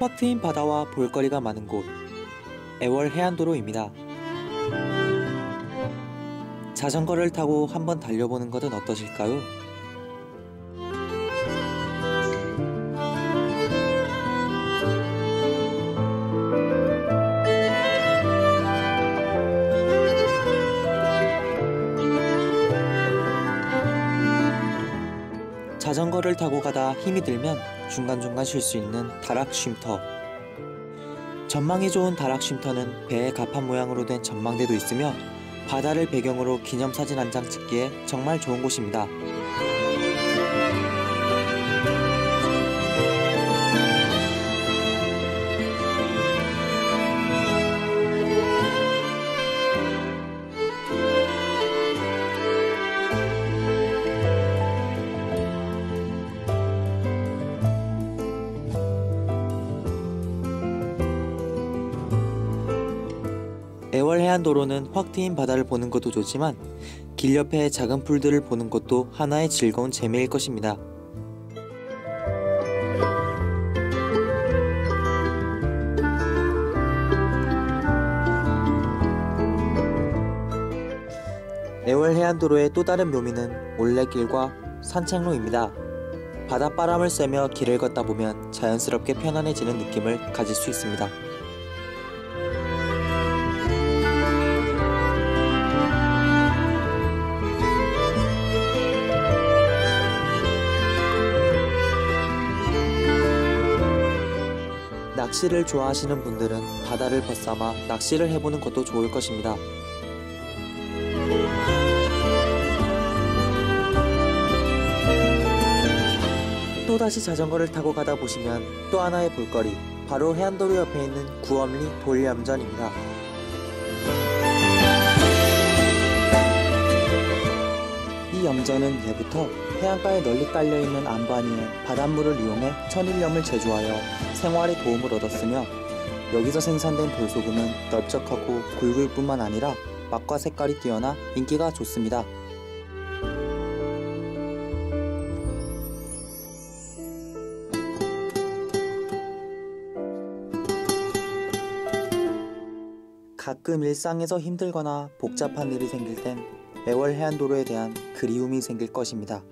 확 트인 바다와 볼거리가 많은 곳 애월 해안도로입니다. 자전거를 타고 한번 달려보는 것은 어떠실까요? 자전거를 타고 가다 힘이 들면 중간중간 쉴 수 있는 다락 쉼터. 전망이 좋은 다락 쉼터는 배의 갑판 모양으로 된 전망대도 있으며 바다를 배경으로 기념사진 한 장 찍기에 정말 좋은 곳입니다. 애월 해안도로는 확 트인 바다를 보는 것도 좋지만 길 옆에 작은 풀들을 보는 것도 하나의 즐거운 재미일 것입니다. 애월 해안도로의 또 다른 묘미는 올레길과 산책로입니다. 바닷바람을 쐬며 길을 걷다 보면 자연스럽게 편안해지는 느낌을 가질 수 있습니다. 낚시를 좋아하시는 분들은 바다를 벗삼아 낚시를 해보는 것도 좋을 것입니다. 또다시 자전거를 타고 가다 보시면 또 하나의 볼거리, 바로 해안도로 옆에 있는 구엄리 돌염전입니다. 이 염전은 예부터 해안가에 널리 깔려있는 안반위에 바닷물을 이용해 천일염을 제조하여 생활에 도움을 얻었으며 여기서 생산된 돌소금은 넓적하고 굵을 뿐만 아니라 맛과 색깔이 뛰어나 인기가 좋습니다. 가끔 일상에서 힘들거나 복잡한 일이 생길 땐 애월 해안도로에 대한 그리움이 생길 것입니다.